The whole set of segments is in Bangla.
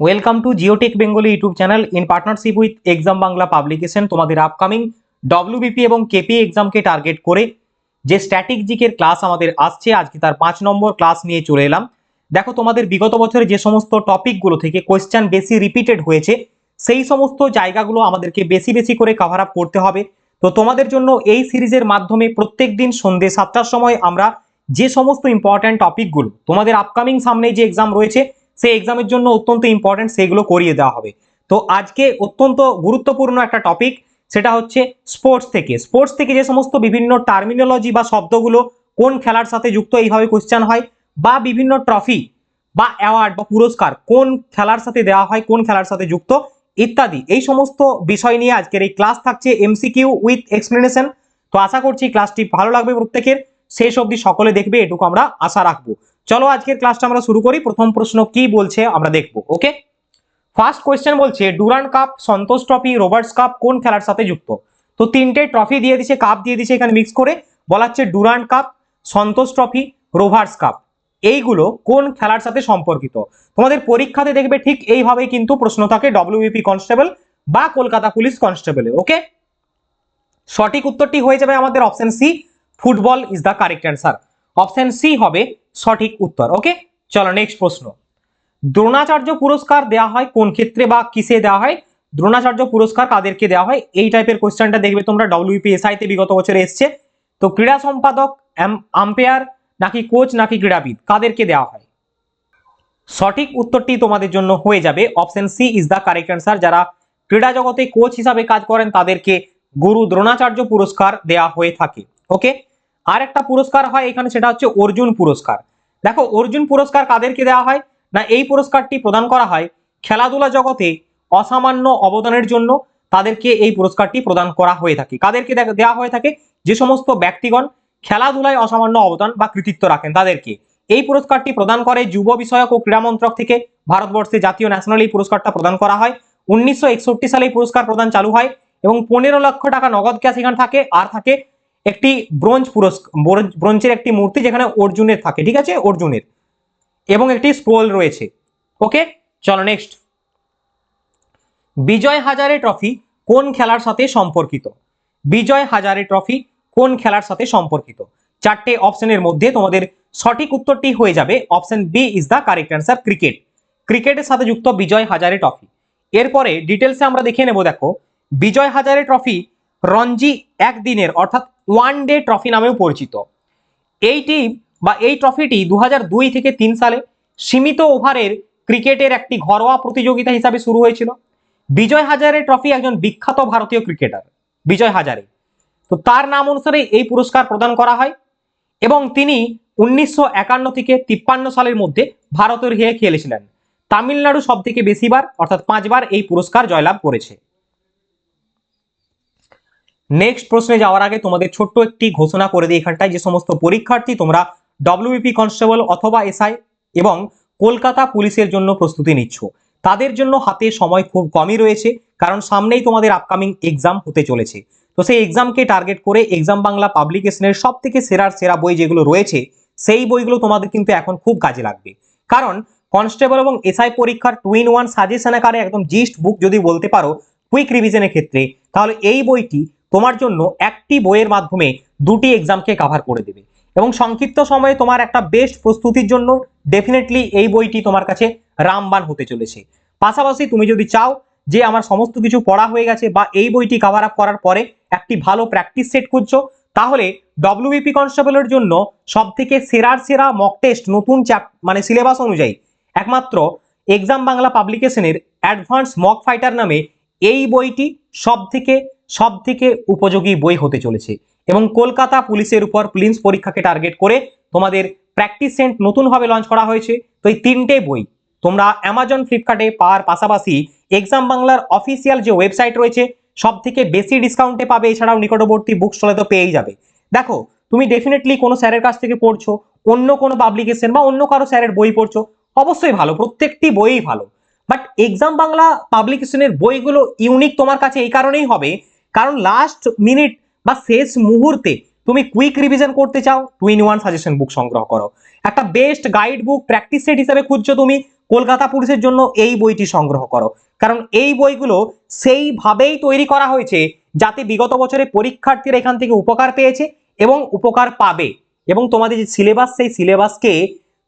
Welcome to Geotech Bengali YouTube channel in partnership with exam Bangla publication তোমাদের আপকামিং ডব্লিউবিপি এবং কেপি এক্সামকে টার্গেট করে যে স্ট্যাটিক জিকের ক্লাস আমাদের আসছে, আজকে তার পাঁচ নম্বর ক্লাস নিয়ে চলে এলাম। দেখো, তোমাদের বিগত বছরে যে সমস্ত টপিকগুলো থেকে কোয়েশ্চেন বেশি রিপিটেড হয়েছে, সেই সমস্ত জায়গাগুলো আমাদেরকে বেশি বেশি করে কভার আপ করতে হবে। তো তোমাদের জন্য এই সিরিজের মাধ্যমে প্রত্যেক দিন সন্ধ্যে সাতটার সময় আমরা যে সমস্ত ইম্পর্ট্যান্ট টপিকগুলো তোমাদের আপকামিং সামনে যে এক্সাম রয়েছে সেই এক্সামের জন্য অত্যন্ত ইম্পর্ট্যান্ট সেগুলো করিয়ে দেওয়া হবে। তো আজকে অত্যন্ত গুরুত্বপূর্ণ একটা টপিক সেটা হচ্ছে স্পোর্টস থেকে। স্পোর্টস থেকে যে সমস্ত বিভিন্ন টার্মিনোলজি বা শব্দগুলো কোন খেলার সাথে যুক্ত এইভাবে কোশ্চেন হয় বা বিভিন্ন ট্রফি বা অ্যাওয়ার্ড বা পুরস্কার কোন খেলার সাথে দেওয়া হয়, কোন খেলার সাথে যুক্ত ইত্যাদি। এই সমস্ত বিষয় নিয়ে আজকের এই ক্লাস থাকছে এমসিকিউ উইথ এক্সপ্লেনেশন তো আশা করছি ক্লাসটি ভালো লাগবে প্রত্যেকের। শেষ অবধি সকলে দেখবে, এটুকু আমরা আশা রাখব। চলো আজকের ক্লাসটা আমরা শুরু করি। প্রথম প্রশ্ন কি বলছে আমরা দেখব ওকে ফার্স্ট কোয়েশ্চেন বলছে Durand cup Santosh trophy Roberts cup কোন খেলার সাথে যুক্ত? তো তিনটে ট্রফি দিয়ে দিছে কাপ দিয়ে দিছে এখানে মিক্স করে। বলা হচ্ছে Durand cup Santosh trophy Rovers cup এইগুলো কোন খেলার সাথে সম্পর্কিত? তোমাদের পরীক্ষাতে দেখবে ঠিক এইভাবেই কিন্তু প্রশ্ন থাকে ডব্লিউবিপি কনস্টেবল বা কলকাতা পুলিশ কনস্টেবলে ওকে সঠিক উত্তরটি হয়ে যাবে আমাদের option C football is the correct answer option C হবে সঠিক উত্তর, ওকে? চলো নেক্সট প্রশ্ন। দ্রোণাচার্য পুরস্কার দেওয়া হয় কোন ক্ষেত্রে বা কিসে দেওয়া হয়? দ্রোণাচার্য পুরস্কার কাদেরকে দেওয়া হয়? এই টাইপের কোয়েশ্চেনটা দেখবে তোমরা ডব্লিউপিএসআই তে বিগত বছরে এসছে। তো ক্রীড়া সম্পাদক আম্পায়ার নাকি কোচ নাকি ক্রীড়াবিদ, কাদেরকে দেওয়া হয়? সঠিক উত্তরটি তোমাদের জন্য হয়ে যাবে। Option C is the correct answer যারা ক্রীড়া জগতে কোচ হিসাবে কাজ করেন, তাদেরকে গুরু দ্রোণাচার্য পুরস্কার দেওয়া হয়ে থাকে, ওকে? আর একটা পুরস্কার হয় এখানে, সেটা হচ্ছে অর্জুন পুরস্কার। দেখো, অর্জুন পুরস্কার কাদেরকে দেওয়া হয়? না, এই পুরস্কারটি প্রদান করা হয় খেলাধুলা জগতে অসামান্য অবদানের জন্য তাদেরকে এই পুরস্কারটি প্রদান করা হয়ে থাকে। কাদেরকে দেওয়া হয়ে থাকে? যে সমস্ত ব্যক্তিগণ খেলাধুলায় অসামান্য অবদান বা কৃতিত্ব রাখেন তাদেরকে। এই পুরস্কারটি প্রদান করে যুব বিষয়ক ও ক্রীড়া মন্ত্রক থেকে ভারতবর্ষে জাতীয় ন্যাশনাল এই পুরস্কারটা প্রদান করা হয়। উনিশশো একষট্টি সালে এই পুরস্কার প্রদান চালু হয় এবং পনেরো লক্ষ টাকা নগদ ক্যাশ এখানে থাকে, আর থাকে একটি ব্রোঞ্জ পুরস্কার ব্রোঞ্জের একটি মূর্তি যেখানে অর্জুনের থাকে, ঠিক আছে? অর্জুনের। এবং একটি স্ক্রোল রয়েছে। ওকে চলো নেক্সট বিজয় হাজারে ট্রফি কোন খেলার সাথে সম্পর্কিত? বিজয় হাজারে ট্রফি কোন খেলার সাথে সম্পর্কিত? চারটে অপশনের মধ্যে তোমাদের সঠিক উত্তরটি হয়ে যাবে। Option B is the correct answer cricket ক্রিকেটের সাথে যুক্ত বিজয় হাজারে ট্রফি এরপরে ডিটেলসে আমরা দেখে নেব, দেখো। বিজয় হাজারে ট্রফি রঞ্জি একদিনের, অর্থাৎ ওয়ান ডে ট্রফি নামেও পরিচিত। এইটি বা এই ট্রফিটি দু থেকে তিন সালে সীমিত ওভারের ক্রিকেটের একটি ঘরোয়া প্রতিযোগিতা হিসাবে শুরু হয়েছিল। বিজয় হাজারে ট্রফি একজন বিখ্যাত ভারতীয় ক্রিকেটার বিজয় হাজারে। তো তার নাম অনুসারে এই পুরস্কার প্রদান করা হয় এবং তিনি উনিশশো একান্ন থেকে তিপ্পান্ন সালের মধ্যে ভারতের হয়ে খেলেছিলেন। তামিলনাড়ু সব থেকে বেশিবার অর্থাৎ পাঁচবার এই পুরস্কার জয়লাভ করেছে। নেক্সট প্রশ্নে যাওয়ার আগে তোমাদের ছোট্ট একটি ঘোষণা করে দিই এখানটায়, যে সমস্ত পরীক্ষার্থী তোমরা ডব্লিউবিপি কনস্টেবল অথবা এসআই এবং কলকাতা পুলিশের জন্য প্রস্তুতি নিচ্ছ। তাদের জন্য হাতে সময় খুব কমই রয়েছে, কারণ সামনেই তোমাদের আপকামিং এক্সাম হতে চলেছে। তো সেই এক্সামকে টার্গেট করে এক্সাম বাংলা পাবলিকেশনের সব থেকে সেরার সেরা বই যেগুলো রয়েছে, সেই বইগুলো তোমাদের কিন্তু এখন খুব কাজে লাগবে। কারণ কনস্টেবল এবং এসআই পরীক্ষার টু ইন ওয়ান সাজেশন আকারে একদম জিস্ট বুক যদি বলতে পারো কুইক রিভিশনের ক্ষেত্রে, তাহলে এই বইটি তোমার জন্য একটি বইয়ের মাধ্যমে দুটি এক্সামকে কভার করে দেবে। এবং সংক্ষিপ্ত সময়ে তোমার একটা বেস্ট প্রস্তুতির জন্য ডেফিনেটলি এই বইটি তোমার কাছে রামবান হতে চলেছে। পাশাপাশি তুমি যদি চাও যে আমার সমস্ত কিছু পড়া হয়ে গেছে বা এই বইটি কাভার আপ করার পরে একটি ভালো প্র্যাকটিস সেট খুঁজছো তাহলে ডব্লিউবিপি কনস্টেবলের জন্য সব থেকে সেরার সেরা মক টেস্ট নতুন চ্যাপ মানে সিলেবাস অনুযায়ী একমাত্র এক্সাম বাংলা পাবলিকেশনের অ্যাডভান্স মক ফাইটার নামে এই বইটি সব থেকে সব থেকে উপযোগী বই হতে চলেছে। এবং কলকাতা পুলিশের উপর প্লিন্স পরীক্ষাকে টার্গেট করে তোমাদের প্র্যাকটিস সেন্ট নতুনভাবে লঞ্চ করা হয়েছে। তো এই তিনটে বই তোমরা অ্যামাজন ফ্লিপকার্টে পাওয়ার পাশাপাশি এক্সাম বাংলার অফিসিয়াল যে ওয়েবসাইট রয়েছে সব থেকে বেশি ডিসকাউন্টে পাবে। এছাড়াও নিকটবর্তী বুক স্টলে তো পেয়েই যাবে। দেখো, তুমি ডেফিনেটলি কোনো স্যারের কাছ থেকে পড়ছো, অন্য কোনো পাবলিকেশন বা অন্য কারও স্যারের বই পড়ছো, অবশ্যই ভালো, প্রত্যেকটি বইই ভালো। বাট এক্সাম বাংলা পাবলিকেশনের বইগুলো ইউনিক তোমার কাছে এই কারণেই হবে কারণ লাস্ট মিনিট বা শেষ মুহূর্তে তুমি কুইক রিভিশন করতে চাও two in one suggestion book সংগ্রহ করো। একটা best guide book practice set হিসেবে খুঁজছো তুমি, কলকাতা পুলিশের জন্য এই বইটি সংগ্রহ করো। কারণ এই বইগুলো সেইভাবেই তৈরি করা হয়েছে যাতে বিগত বছরে পরীক্ষার্থীরা এখান থেকে উপকার পেয়েছে এবং উপকার পাবে। এবং তোমাদের যে সিলেবাস সেই সিলেবাসকে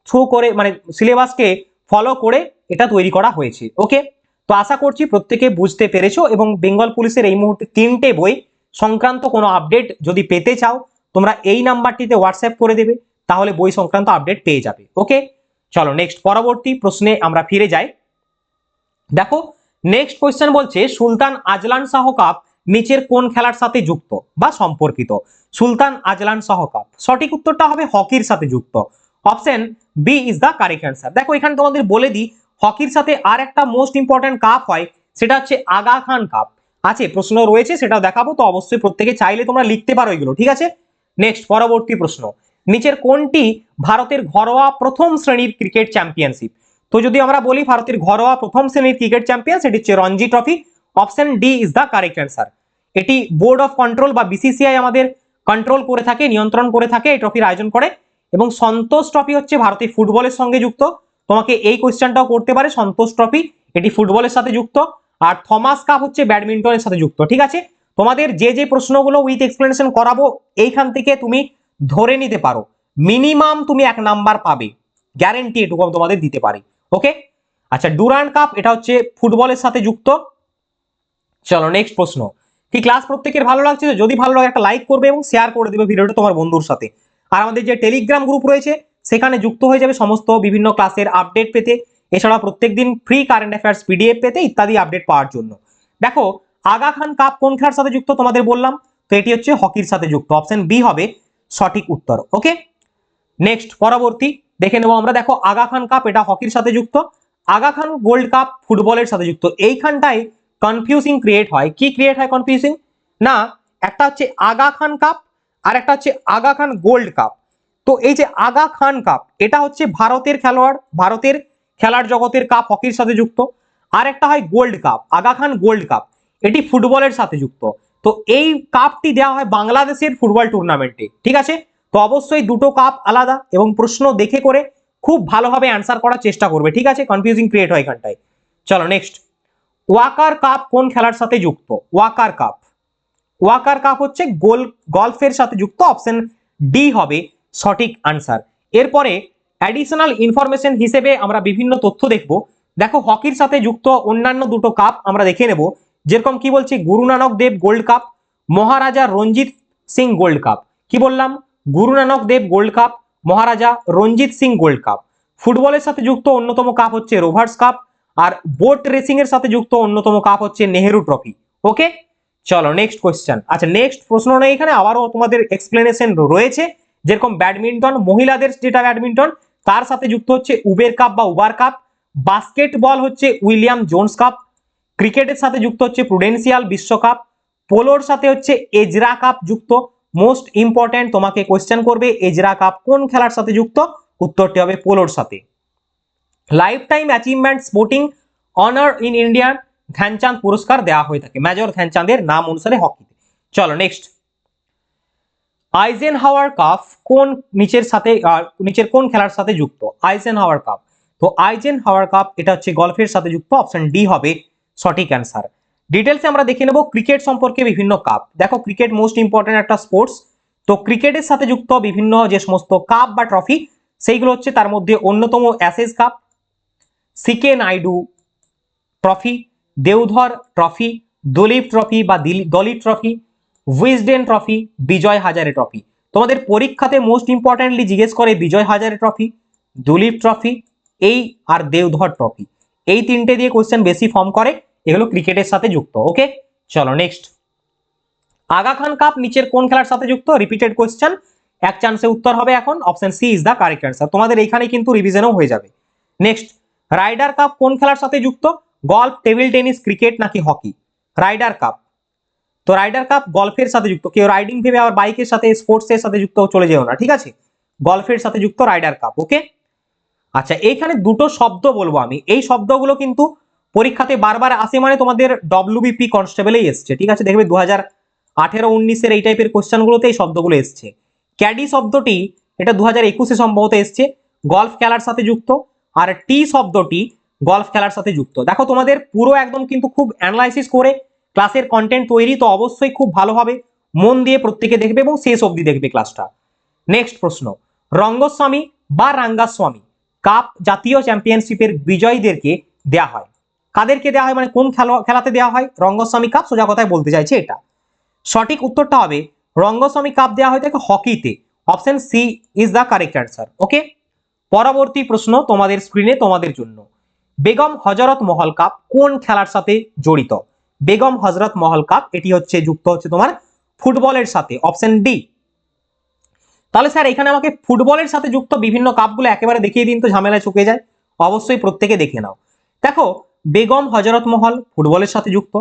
থ্রু করে মানে সিলেবাসকে ফলো করে এটা তৈরি করা হয়েছে। ওকে তো আশা করছি প্রত্যেকে বুঝতে পেরেছ এবং বেঙ্গল পুলিশের এই মুহূর্তে তিনটে বই সংক্রান্ত কোনো আপডেট যদি পেতে চাও, তোমরা এই নাম্বারটিতে হোয়াটসঅ্যাপ করে দেবে, তাহলে বই সংক্রান্ত আপডেট পেয়ে যাবে। ওকে চলো নেক্সট পরবর্তী প্রশ্নে আমরা ফিরে যাই। দেখো নেক্সট কোয়েশ্চেন বলছে, সুলতান আজলান শাহ কাপ নিচের কোন খেলার সাথে যুক্ত বা সম্পর্কিত? সুলতান আজলান শাহ কাপ সঠিক উত্তরটা হবে হকির সাথে যুক্ত। Option B is the correct answer দেখো, এখানে তোমাদের বলে দিই হকির সাথে আর একটা মোস্ট ইম্পর্টেন্ট কাপ হয়, সেটা হচ্ছে আগা খান কাপ আছে, প্রশ্ন রয়েছে, সেটাও দেখাবো, তো অবশ্যই প্রত্যেকে চাইলে তোমরা লিখতে পারো এগুলো, ঠিক আছে? নেক্সট পরবর্তী প্রশ্ন। নিচের কোনটি ভারতের ঘরোয়া প্রথম শ্রেণির ক্রিকেট চ্যাম্পিয়নশিপ তো যদি আমরা বলি ভারতের ঘরোয়া প্রথম শ্রেণির ক্রিকেট চ্যাম্পিয়ন সেটি হচ্ছে Ranji trophy option D is the correct answer এটি বোর্ড অফ কন্ট্রোল বা বিসিসিআই আমাদের কন্ট্রোল করে থাকে, নিয়ন্ত্রণ করে থাকে, এই ট্রফির আয়োজন করে। এবং সন্তোষ ট্রফি হচ্ছে ভারতীয় ফুটবলের সঙ্গে যুক্ত। তোমাকে এই কোয়েশ্চেনটাও করতে পারে সন্তোষ ট্রফি, এটি ফুটবলের সাথে যুক্ত। আর থমাস কাপ হচ্ছে ব্যাডমিন্টনের সাথে যুক্ত, ঠিক আছে? তোমাদের যে যে প্রশ্নগুলো উইথ এক্সপ্লেনেশন করাবো, এইখান থেকে তুমি ধরে নিতে পারো। মিনিমাম তুমি এক নাম্বার পাবে গ্যারেন্টি এটুকু আমি তোমাদের দিতে পারি ওকে আচ্ছা ডুরান্ড কাপ এটা হচ্ছে ফুটবলের সাথে যুক্ত। চলো নেক্সট প্রশ্ন। কি ক্লাস প্রত্যেকের ভালো লাগছে? যদি ভালো লাগে একটা লাইক করবে এবং শেয়ার করে দেবে ভিডিওটা তোমার বন্ধুর সাথে। আর আমাদের যে টেলিগ্রাম গ্রুপ রয়েছে সেখানে যুক্ত হয়ে যাবে সমস্ত বিভিন্ন ক্লাসের আপডেট পেতে। এছাড়া প্রত্যেকদিন ফ্রি কারেন্ট অ্যাফেয়ার্স পিডিএফ পেতে ইত্যাদি আপডেট পাওয়ার জন্য। দেখো, আগা খান কাপ কোন খেলার সাথে যুক্ত তোমাদের বললাম, তো এটি হচ্ছে হকির সাথে যুক্ত। অপশন বি হবে সঠিক উত্তর ওকে নেক্সট পরবর্তী, দেখে নেব আমরা। দেখো, আগা খান কাপ এটা হকির সাথে যুক্ত। আগা খান গোল্ড কাপ ফুটবলের সাথে যুক্ত। এইখানটায় কনফিউজিং ক্রিয়েট হয়। কি ক্রিয়েট হয় কনফিউজিং না, একটা হচ্ছে আগা খান কাপ আর একটা হচ্ছে আগা খান গোল্ড কাপ। তো এই যে আগা খান কাপ এটা হচ্ছে ভারতের খেলোয়াড়, ভারতের খেলার জগতের কাপ হকির সাথে যুক্ত। আর একটা হয় gold cup Aga Khan gold cup এটি ফুটবলের সাথে যুক্ত। তো এই কাপটি দেওয়া হয় বাংলাদেশের ফুটবল টুর্নামেন্টে ঠিক আছে? তো অবশ্যই দুটো কাপ আলাদা এবং প্রশ্ন দেখে করে খুব ভালোভাবে অ্যান্সার করার চেষ্টা করবে, ঠিক আছে? কনফিউজিং ক্রিয়েট হয় এখানটায়। চলো নেক্সট ওয়াকার কাপ কোন খেলার সাথে যুক্ত? ওয়াকার কাপ ওয়াকার কাপ হচ্ছে গোল গল্ফের সাথে যুক্ত অপশন ডি হবে। সঠিক আনসার এরপরে অ্যাডিশনাল ইনফরমেশন হিসেবে আমরা বিভিন্ন তথ্য দেখব। দেখো, হকির সাথে যুক্ত অন্যান্য দুটো কাপ আমরা দেখে নেব। যেরকম কি বলছি, Guru Nanak Dev gold cup Maharaja Ranjit Singh gold cup কি বললাম? Guru Nanak Dev gold cup Maharaja Ranjit Singh gold cup ফুটবলের সাথে যুক্ত অন্যতম কাপ হচ্ছে রোভার্স কাপ আর বোট রেসিং এর সাথে যুক্ত অন্যতম কাপ হচ্ছে নেহেরু ট্রফি ওকে চলো নেক্সট কোয়েশ্চেন আচ্ছা নেক্সট প্রশ্ন এখানে, আবারও তোমাদের এক্সপ্লেনেশন রয়েছে। যেরকম ব্যাডমিন্টন, মহিলাদের যেটা ব্যাডমিন্টন, তার সাথে যুক্ত হচ্ছে উবের কাপ বা উবার কাপ বাস্কেটবল হচ্ছে উইলিয়াম জোন্স কাপ ক্রিকেটের সাথে যুক্ত হচ্ছে প্রুডেন্সিয়াল বিশ্বকাপ পোলোর সাথে হচ্ছে এজরা কাপ যুক্ত। মোস্ট ইম্পর্টেন্ট তোমাকে কোয়েশ্চেন করবে এজরা কাপ কোন খেলার সাথে যুক্ত? উত্তরটি হবে পোলোর সাথে। Lifetime achievement sporting honour in Indian Dhyanchand পুরস্কার দেওয়া হয়ে থাকে। মেজর ধ্যানচাঁদের নাম অনুসারে হকিতে। চলো নেক্সট আইজেন হাওয়ার কাপ কোন নিচের সাথে নিচের কোন খেলার সাথে যুক্ত? আইজেন হাওয়ার কাপ তো আইজেন হাওয়ার কাপ এটা হচ্ছে গলফের সাথে যুক্ত অপশন ডি হবে সঠিক অ্যান্সার ডিটেলসে আমরা দেখে নেব ক্রিকেট সম্পর্কে বিভিন্ন কাপ দেখো ক্রিকেট মোস্ট ইম্পর্টেন্ট একটা স্পোর্টস তো ক্রিকেটের সাথে যুক্ত বিভিন্ন যে সমস্ত কাপ বা ট্রফি সেইগুলো হচ্ছে তার মধ্যে অন্যতম Ashes cup C K Naidu trophy Deodhar trophy Duleep trophy বা দিল- Duleep trophy Wisden trophy Vijay Hazare trophy তোমাদের পরীক্ষাতে মোস্ট ইম্পর্টেন্টলি জিজ্ঞেস করে বিজয় হাজারে ট্রফি দলীপ ট্রফি এই আর দেওধর ট্রফি এই তিনটে দিয়ে কোয়েশ্চেন বেশি ফর্ম করে এগুলো ক্রিকেটের সাথে যুক্ত ওকে চলো নেক্সট আগা খান কাপ নিচের কোন খেলার সাথে যুক্ত? রিপিটেড কোশ্চেন এক চান্সে উত্তর হবে এখন option C is the correct answer তোমাদের এইখানে কিন্তু রিভিশনও হয়ে যাবে। নেক্সট রাইডার কাপ কোন খেলার সাথে যুক্ত? গল্ফ টেবিল টেনিস ক্রিকেট নাকি হকি রাইডার কাপ তো রাইডার কাপ গল্ফের সাথে যুক্ত। কেউ রাইডিং ভেবে আবার বাইকের সাথে স্পোর্টসের সাথে যুক্ত চলে যেও না, ঠিক আছে? গল্ফের সাথে যুক্ত রাইডার কাপ ওকে আচ্ছা এইখানে দুটো শব্দ বলব আমি। এই শব্দগুলো কিন্তু পরীক্ষাতে বারবার আসে মানে তোমাদের ডব্লিউবিপি কনস্টেবলেই এসছে, ঠিক আছে? দেখবে দু হাজার আঠেরো, উনিশের এই টাইপের কোশ্চেনগুলোতে এই শব্দগুলো এসছে। ক্যাডি শব্দটি, এটা দু হাজার একুশে সম্ভবত এসছে গল্ফ খেলার সাথে যুক্ত। আর টি শব্দটি গল্ফ খেলার সাথে যুক্ত। দেখো তোমাদের পুরো একদম কিন্তু খুব অ্যানালাইসিস করে ক্লাসের কন্টেন্ট তৈরি তো অবশ্যই খুব ভালোভাবে মন দিয়ে প্রত্যেকে দেখবে এবং শেষ অবধি দেখবে ক্লাসটা নেক্সট প্রশ্ন, রঙ্গস্বামী বা রাঙ্গাস্বামী কাপ জাতীয় চ্যাম্পিয়নশিপের বিজয়ীদেরকে দেয়া হয়। কাদেরকে দেওয়া হয় মানে কোন খেলা, খেলাতে দেওয়া হয়? রঙ্গস্বামী কাপ সোজা কথায় বলতে চাইছে এটা। সঠিক উত্তরটা হবে, রঙ্গস্বামী কাপ দেওয়া হয় থাকে হকিতে option C is the correct answer okay পরবর্তী প্রশ্ন তোমাদের স্ক্রিনে তোমাদের জন্য। বেগম হজরত মহল কাপ কোন খেলার সাথে জড়িত? বেগম হজরত মহল কাপ, এটি হচ্ছে যুক্ত হচ্ছে তোমার ফুটবলের সাথে অপশন ডি তাহলে স্যার এখানে আমাকে ফুটবলের সাথে যুক্ত বিভিন্ন কাপগুলো একেবারে দেখিয়ে দিন তো ঝামেলায় চুকে যায়। অবশ্যই প্রত্যেকে দেখে নাও। দেখো, বেগম হজরত মহল ফুটবলের সাথে যুক্ত।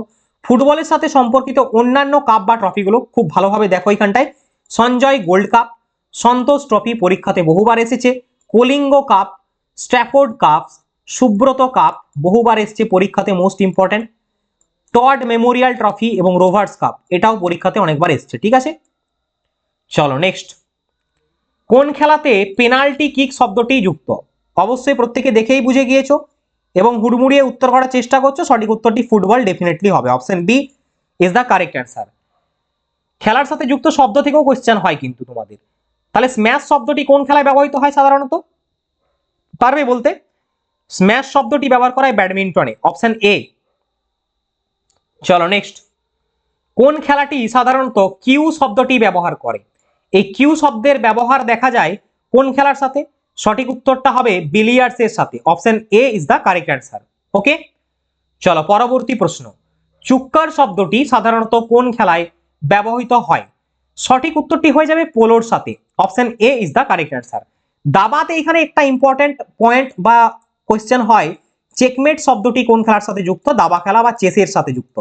ফুটবলের সাথে সম্পর্কিত অন্যান্য কাপ বা ট্রফিগুলো খুব ভালোভাবে দেখো এখানটায়। Sanjay gold cup, Santosh trophy পরীক্ষাতে বহুবার এসেছে। Kalinga cup, Stafford cup, Subroto cup বহুবার এসেছে পরীক্ষাতে most important Todd memorial trophy এবং রোভার্স কাপ এটাও পরীক্ষাতে অনেকবার এসছে, ঠিক আছে? চলো নেক্সট কোন খেলাতে পেনাল্টি কিক শব্দটি যুক্ত? অবশ্যই প্রত্যেকে দেখেই বুঝে গিয়েছো এবং হুড়মুড়িয়ে উত্তর করার চেষ্টা করছ, সঠিক উত্তরটি ফুটবল ডেফিনেটলি হবে। Option B is the correct answer খেলার সাথে যুক্ত শব্দ থেকেও কোয়েশ্চেন হয় কিন্তু তোমাদের। তাহলে স্ম্যাশ শব্দটি কোন খেলায় ব্যবহৃত হয় সাধারণত? পারবে বলতে? স্ম্যাশ শব্দটি ব্যবহার করা হয় ব্যাডমিন্টনে। অপশন এ চলো নেক্সট কোন খেলাটি সাধারণত কিউ শব্দটি ব্যবহার করে? এই কিউ শব্দের ব্যবহার দেখা যায় কোন খেলার সাথে? সঠিক উত্তরটা হবে বিলিয়ার্ডস এর সাথে। Option A is the correct answer okay চলো পরবর্তী প্রশ্ন। চুক্কার শব্দটি সাধারণত কোন খেলায় ব্যবহৃত হয়? সঠিক উত্তরটি হয়ে যাবে পোলোর সাথে। Option A is the correct answer দাবাতে এখানে একটা ইম্পর্টেন্ট পয়েন্ট বা কোয়েশ্চেন হয় চেকমেট শব্দটি কোন খেলার সাথে যুক্ত? দাবা খেলা বা চেসের সাথে যুক্ত।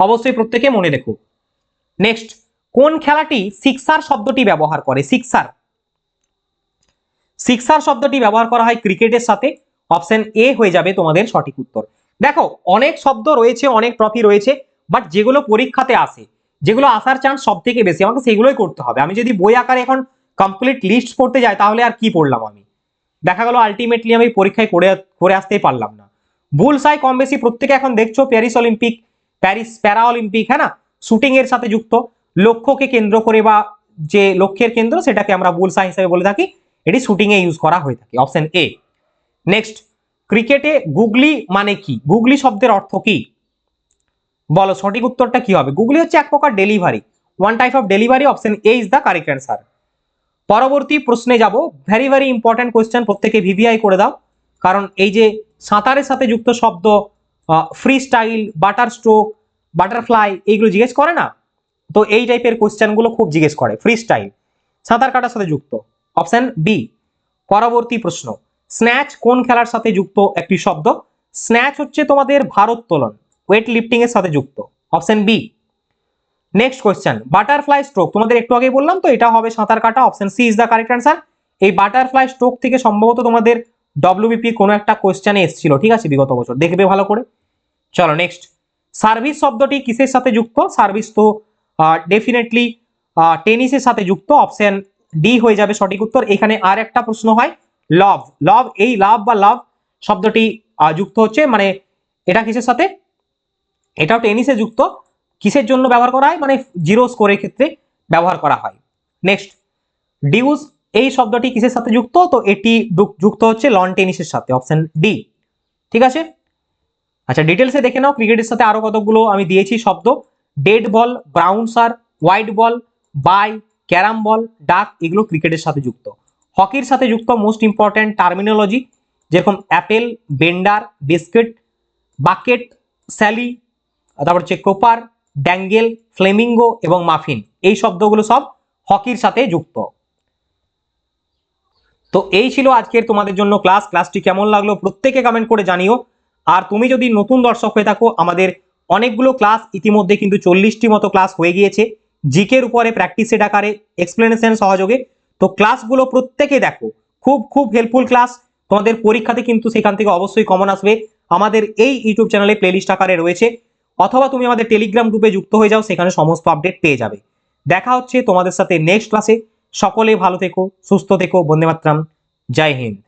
অবশ্যই প্রত্যেকে মনে রেখো। নেক্সট কোন খেলাটি সিক্সার শব্দটি ব্যবহার করে? সিক্সার সিক্সার শব্দটি ব্যবহার করা হয় ক্রিকেটের সাথে। অপশন এ হয়ে যাবে তোমাদের সঠিক উত্তর। দেখো, অনেক শব্দ রয়েছে, অনেক ট্রফি রয়েছে বাট যেগুলো পরীক্ষাতে আসে, যেগুলো আসার চান্স সব থেকে বেশি, আমাকে সেগুলোই করতে হবে। আমি যদি বই আকারে এখন কমপ্লিট লিস্ট পড়তে যাই, তাহলে আর কি পড়লাম আমি? দেখা গেল আলটিমেটলি আমি পরীক্ষায় করে করে আসতেই পারলাম না। ভুল সাই কম বেশি প্রত্যেকে এখন দেখছ Paris Olympic Paris para Olympic হ্যাঁ না? শুটিং এর সাথে যুক্ত। লক্ষ্যকে কেন্দ্র করে বা যে লক্ষ্যের কেন্দ্র সেটাকে আমরা বুলসা হিসেবে বলে থাকি। এটি শুটিং এ ইউজ করা হয়ে থাকে। অপশন এ নেক্সট ক্রিকেটে গুগলি মানে কি? গুগলি শব্দের অর্থ কি? বলো, সঠিক উত্তরটা কি হবে? গুগলি হচ্ছে এক প্রকার delivery one type of delivery option A is the correct answer পরবর্তী প্রশ্নে যাব। ভেরি ভেরি ইম্পর্টেন্ট কোয়েশ্চেন প্রত্যেকে ভিভিআই করে দাও। কারণ এই যে সাঁতারের সাথে যুক্ত শব্দ freestyle butter stroke butterfly এইগুলো জিজ্ঞেস করে না? তো এই টাইপের কোয়েশ্চেনগুলো খুব জিজ্ঞেস করে ফ্রি স্টাইল সাঁতার কাটার সাথে যুক্ত। অপশন বি পরবর্তী প্রশ্ন। স্ন্যাচ কোন খেলার সাথে যুক্ত? একটি শব্দ। স্ন্যাচ হচ্ছে তোমাদের ভারোত্তোলন ওয়েট লিফটিং এর সাথে যুক্ত। Option B next question butterfly stroke তোমাদের একটু আগে বললাম তো, এটা হবে সাঁতার কাটা। Option C is the correct answer এই বাটারফ্লাই স্ট্রোক থেকে সম্ভবত তোমাদের ডব্লিউবিপি কোনো একটা কোয়েশ্চেনে এসেছিল, ঠিক আছে, বিগত বছর। দেখবে ভালো করে। চলো নেক্সট সার্ভিস শব্দটি কিসের সাথে যুক্ত? সার্ভিস তো ডেফিনেটলি টেনিসের সাথে যুক্ত। অপশন ডি হয়ে যাবে সঠিক উত্তর। এখানে আর একটা প্রশ্ন হয় লভ লভ এই লাভ বা লাভ শব্দটি যুক্ত হচ্ছে মানে এটা কিসের সাথে? এটাও টেনিসে যুক্ত। কিসের জন্য ব্যবহার করা হয়? মানে জিরো স্কোরের ক্ষেত্রে ব্যবহার করা হয়। নেক্সট ডিউজ এই শব্দটি কিসের সাথে যুক্ত? তো এটি যুক- যুক্ত হচ্ছে লন টেনিসের সাথে অপশন ডি ঠিক আছে? আচ্ছা ডিটেলসে দেখে নাও, ক্রিকেটের সাথে আরও কতগুলো আমি দিয়েছি শব্দ। Dead ball bouncer white ball bye carrom ball duck এগুলো ক্রিকেটের সাথে যুক্ত। হকির সাথে যুক্ত মোস্ট ইম্পর্ট্যান্ট টার্মিনোলজি যেরকম apple bender biscuit bucket sally তারপর হচ্ছে কোপার ড্যাঙ্গেল ফ্লেমিঙ্গো এবং মাফিন এই শব্দগুলো সব হকির সাথে যুক্ত। তো এই ছিল আজকের তোমাদের জন্য ক্লাস ক্লাসটি কেমন লাগল প্রত্যেকে কমেন্ট করে জানিও। আর তুমি যদি নতুন দর্শক হয়ে থাকো, আমাদের অনেকগুলো ক্লাস ইতিমধ্যে কিন্তু চল্লিশটি মতো ক্লাস হয়ে গিয়েছে। জিকের উপরে প্র্যাকটিস সেট আকারে এক্সপ্লেনেশন সহযোগে। তো ক্লাসগুলো প্রত্যেকে দেখো, খুব খুব হেল্পফুল ক্লাস তোমাদের পরীক্ষাতে কিন্তু সেখান থেকে অবশ্যই কমন আসবে। আমাদের এই ইউটিউব চ্যানেলে প্লেলিস্ট আকারে রয়েছে। অথবা তুমি আমাদের টেলিগ্রাম গ্রুপে যুক্ত হয়ে যাও, সেখানে সমস্ত আপডেট পেয়ে যাবে। দেখা হচ্ছে তোমাদের সাথে নেক্সট ক্লাসে সকলে ভালো থেকো সুস্থ থেকো বন্দে মাতরাম জয় হিন্দ।